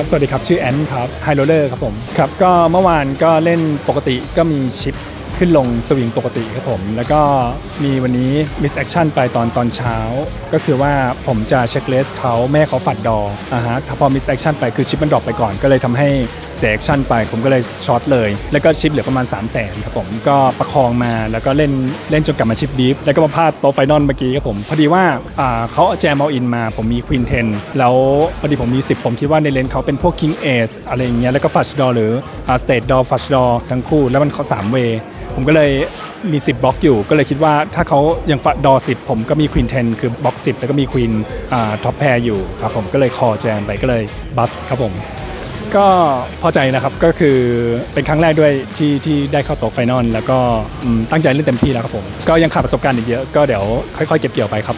ครับ สวัสดีครับ ชื่อแอนครับไฮโรเลอร์ครับผมครับ ก็เมื่อวานก็เล่นปกติก็มีชิปขึ้นลงสวิงปกติครับผม แล้วก็มีวันนี้มิสแอคชั่นไปตอนตอนเช้า ก็คือว่าผมจะเช็คเลสเขาแม่เขาฝัดดออ่าฮะถ้าพอมิสแอคชั่นไปคือชิปมันดรอปไปก่อนก็เลยทำให้เสียแอคชั่นไป ผมก็เลยช็อตเลย แล้วก็ชิปเหลือประมาณ 3 0 0 0 0นครับผมก็ประคองมาแล้วก็เล่นเล่นจนกลับมาชิปดีฟแล้วก็มาพลาดโต๊ะไฟนอลเมื่อกี้ครับผมพอดีว่าอ่าเขาเอาแจมเอาอินมา ผมมีควีน10แล้วพอดีผมมี 10 ผมคิดว่าในเลนเขาเป็นพวก King Ace อะไรอย่างเงี้ยแล้วก็ฟัชดอหรือสเตทดอฟัชดอทั้งคู่แล้วมันเขา3เวผมก็เลยมี 10 บล็อกอยู่ ก็เลยคิดว่าถ้าเขายังฟัดดอ 10 ผมก็มีควีน10 คือบล็อก 10 แล้วก็มีควีนท็อปแพร์อยู่ครับผมก็เลยคอแจมไปก็เลยบัสครับผม ก็พอใจนะครับก็คือเป็นครั้งแรกด้วยที่ที่ได้เข้าโต๊ะไฟนอลแล้วก็อืมตั้งใจเล่นเต็มที่แล้วครับผม ก็ยังขาดประสบการณ์อีกเยอะก็เดี๋ยวค่อยๆเก็บเกี่ยวไปครับ